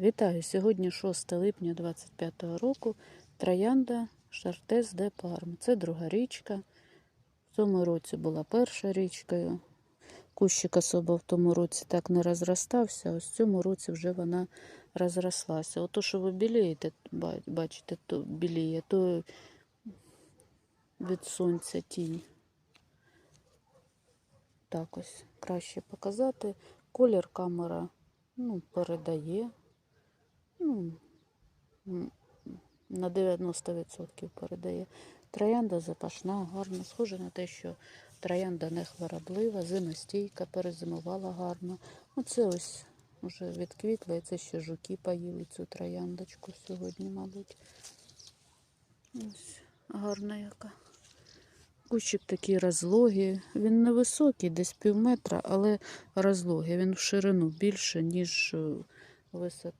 Вітаю! Сьогодні 6 липня 25 року. Троянда Шартес де Парм. Це друга річка. В цьому році була перша річкою. Кущик особо в тому році так не розростався, ось в цьому році вже вона розрослася. Ото, що ви білієте, бачите, то біліє, то від сонця тінь. Так ось краще показати. Колір камера ну, передає. Ну, на 90% передає. Троянда запашна, гарно. Схоже на те, що троянда не хвороблива, зимостійка, перезимувала гарно. Оце ось вже відквітла, і це ще жуки поїли цю трояндочку сьогодні, мабуть. Ось гарна яка. Кущик такий розлогий. Він невисокий, десь пів метра, але розлогий. Він в ширину більше, ніж е, в висоту.